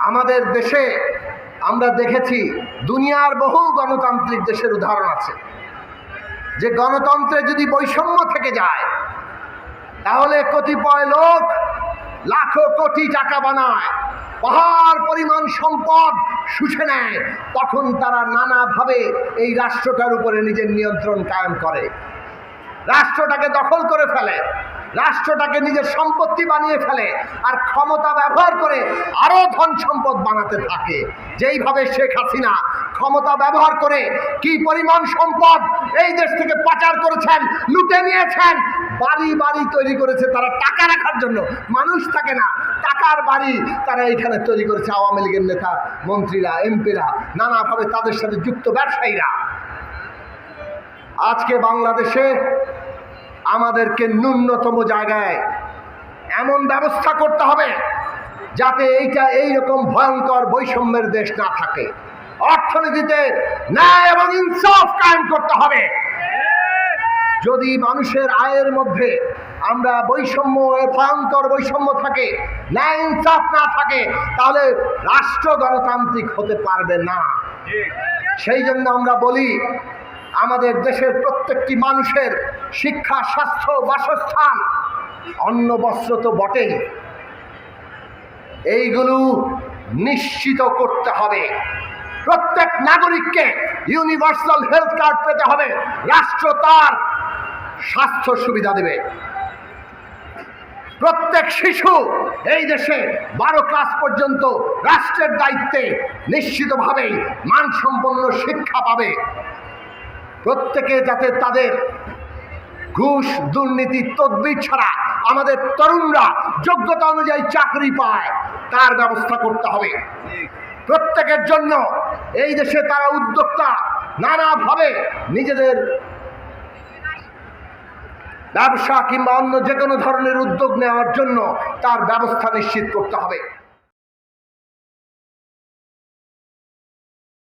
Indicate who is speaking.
Speaker 1: আমাদের দেশে আমরা দেখেছি, দুনিয়ার বহু গণতান্ত্রিক দেশের উদাহরণ আছে। যে গণতন্ত্রে যদি বৈষম্য থেকে যায়, তাহলে কতিপয় লোক লাখো কোটি টাকা বানায়, পাহাড় পরিমাণ সম্পদ শুষে নেয়, তখন তারা নানাভাবে এই রাষ্ট্রটার উপরে নিজের নিয়ন্ত্রণ কায়েম করে। রাষ্ট্রটাকে দখল করে ফেলে। রাষ্ট্রটাকে নিজের সম্পত্তি বানিয়ে ফেলে আর ক্ষমতা ব্যবহার করে আরও ধন সম্পদ বানাতে থাকে। যেইভাবে শেখ হাসিনা ক্ষমতা ব্যবহার করে কি পরিমাণ সম্পদ এই দেশ থেকে পাচার করেছেন, লুটে নিয়েছেন, বাড়ি বাড়ি তৈরি করেছে তারা টাকা রাখার জন্য। মানুষ থাকে না, টাকার বাড়ি তারা এখানে তৈরি করেছে। আওয়ামী লীগের নেতা, মন্ত্রীরা, এমপিরা, নানাভাবে তাদের সাথে যুক্ত ব্যবসায়ীরা। আজকে বাংলাদেশে আমাদেরকে ন্যূনতম জায়গায় এমন ব্যবস্থা করতে হবে যাতে এইটা এই রকম ভয়ঙ্কর বৈষম্যের দেশ না থাকে। অর্থনীতিতে ন্যায় এবং ইনসাফ কায়েম করতে হবে। যদি মানুষের আয়ের মধ্যে আমরা বৈষম্য ভয়ঙ্কর বৈষম্য থাকে ন্যায় ইনসাফ না থাকে তাহলে রাষ্ট্র গণতান্ত্রিক হতে পারবে না। সেই জন্য আমরা বলি আমাদের দেশের প্রত্যেকটি মানুষের শিক্ষা, স্বাস্থ্য, বাসস্থান অন্ন বস্ত্র তো বটেই। এইগুলো নিশ্চিত করতে হবে। প্রত্যেক নাগরিককে ইউনিভার্সাল হেলথ কার্ড পেতে হবে। রাষ্ট্র তার স্বাস্থ্য সুবিধা দেবে। প্রত্যেক শিশু এই দেশে বারো ক্লাস পর্যন্ত রাষ্ট্রের দায়িত্বে নিশ্চিতভাবেই মানসম্পন্ন শিক্ষা পাবে। প্রত্যেকে যাতে তাদের ঘুষ, দুর্নীতি, তদবির ছাড়া আমাদের তরুণরা যোগ্যতা অনুযায়ী চাকরি পায়, তার ব্যবস্থা করতে হবে। প্রত্যেকের জন্য এই দেশে তারা উদ্যোক্তা, নানাভাবে নিজেদের ব্যবসা কিংবা অন্য যে কোনো ধরনের উদ্যোগ নেওয়ার জন্য তার ব্যবস্থা নিশ্চিত করতে হবে।